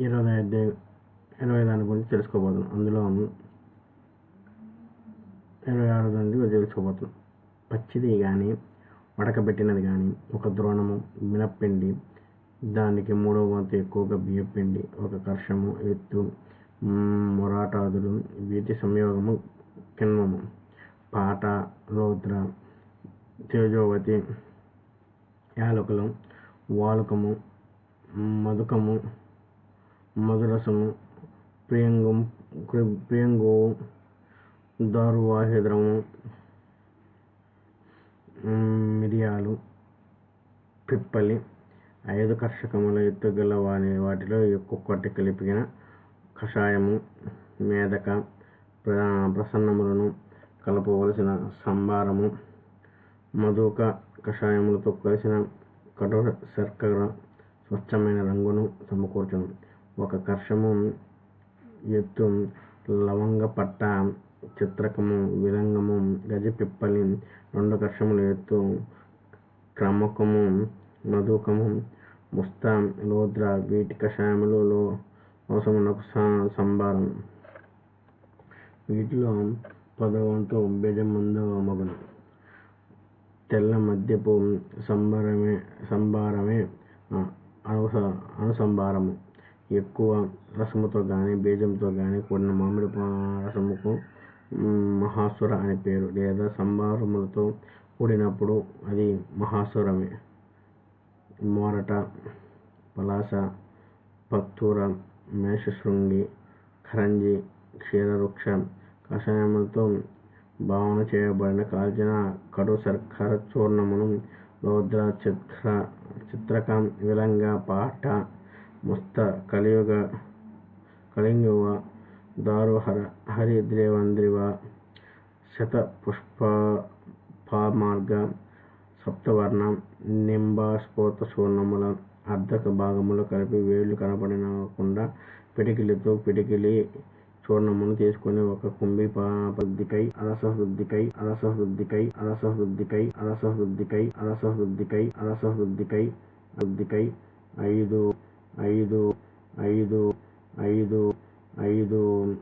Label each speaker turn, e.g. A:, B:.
A: ఇరవై ఐదు ఇరవై దాని గురించి తెలుసుకోబోతున్నాం. అందులో ఇరవై ఆరు దాని గురించి తెలుసుకోబోతున్నాం. పచ్చిది కానీ ఉడకబెట్టినది కానీ ఒక ద్రోణము మినప్పిండి దానికి మూడవ వంతు ఎక్కువగా బియ్యపిండి ఒక కర్షము ఎత్తు మొరాటాదులు వీటి సంయోగము కిణ్వము పాట రౌద్ర తేజోవతి యాలకులు వాలుకము మధుకము మధురసము ప్రియంగం ప్రియంగో దారువాహిద్రము మిరియాలు పిప్పలి ఐదు కర్షకముల ఎత్తుగల వాని వాటిలో ఒక్కొక్కటి కలిపిన కషాయము మేదక ప్రసన్నములను కలపవలసిన సంభారము మధుక కషాయములతో కలిసిన కఠోర శర్కర స్వచ్ఛమైన రంగును సమకూర్చను. ఒక కర్షము ఎత్తు లవంగ పట్ట చిత్రకము విలంగము గజపిప్పలి రెండు కర్షములు ఎత్తు క్రమకము మధుకము ముస్త లోద్ర వీటి కషాయములు లోసమునకు సంబారం వీటిలో పదవంతు బెజమందు మగును. తెల్ల మద్యపు సంబరమే సంభారమే అనుస అనుసంభారము. ఎక్కువ రసముతో కానీ బీజంతో కానీ కూడిన మామిడి రసముకు మహాసుర అని పేరు లేదా సంబారములతో కూడినప్పుడు అది మహాసురమే. మోరట పలాస పత్తూర మేషశృంగి ఖరంజి క్షీరవృక్ష కషాయములతో భావన చేయబడిన కాల్చిన కడు శర్కర చూర్ణమును రౌద్ర చిత్ర చిత్రక విలంగ పాట ముస్త ಕಲಿಯುಗ ಕಳಿಂಗುವ దారుహర ಹರಿದ್ರೇವಂದ್ರಿವ శత పుష్పమార్గ సప్తవర్ణ నింబాస్ఫోత చూర్ణముల అర్ధక భాగములు కలిపి వేళ్ళు కనపడకుండా పిడికిలితో పిడికిలి చూర్ణమును తీసుకొని ఒక కుంభి పద్దికై అరసహృద్దికై అరసహృద్దికై అరసహృద్దికై అరసహృద్దికై అరసహృద్దికై అరసహృద్దికై వృద్దికై ఐదు ఐదు ఐదు ఐదు ఐదు.